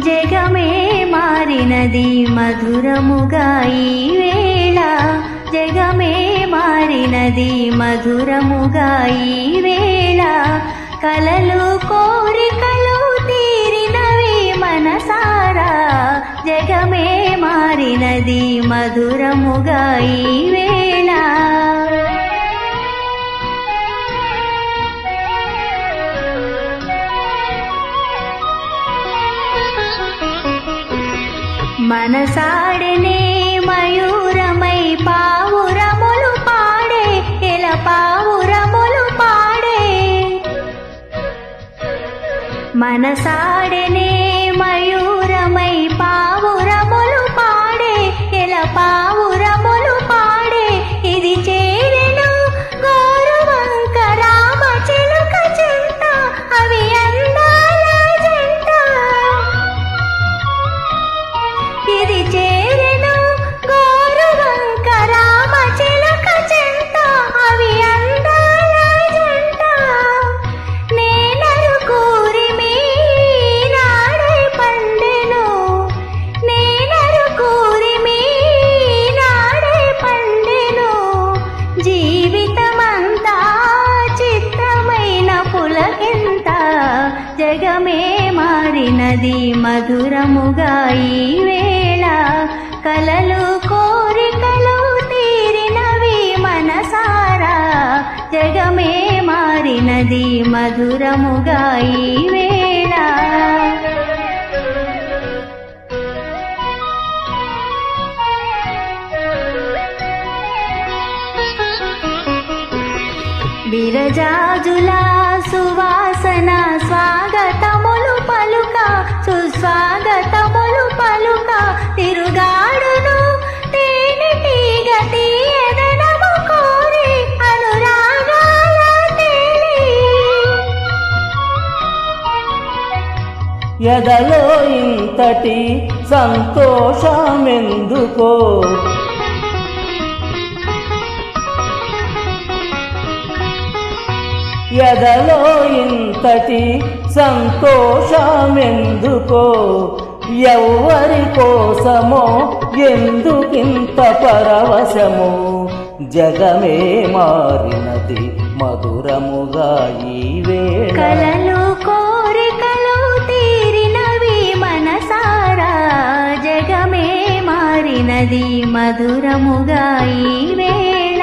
జగమే మారినది మధురముగా ఈ వేళ. జగమే మారినది మధురముగా ఈ వేళ. కలలు కోరికలు తీరినవి మనసారా. జగమే మారినది మధురముగా ఈ వేళ. మనసాడనే మయూరమై పావురములు పాడే ఎల పావురములు పాడే. మనసాడనే జగమే మారినది మధురముగా ఈ వేళ. కలలు కోరికలు తీరినవి మనసారా. జగమే మారినది మధురముగా ఈ వేళ. విరజాజులా సువాసన ఎదలో ఇంతటి సంతోషమెందుకో? ఎదలో ఇంతటి సంతోషమెందుకో? ఎవ్వరి కోసమో ఎందుకింత పరవశము? జగమే మారినది మధురముగా ఈ వేళ. కలలు నది మధురముగా ఈ వేళ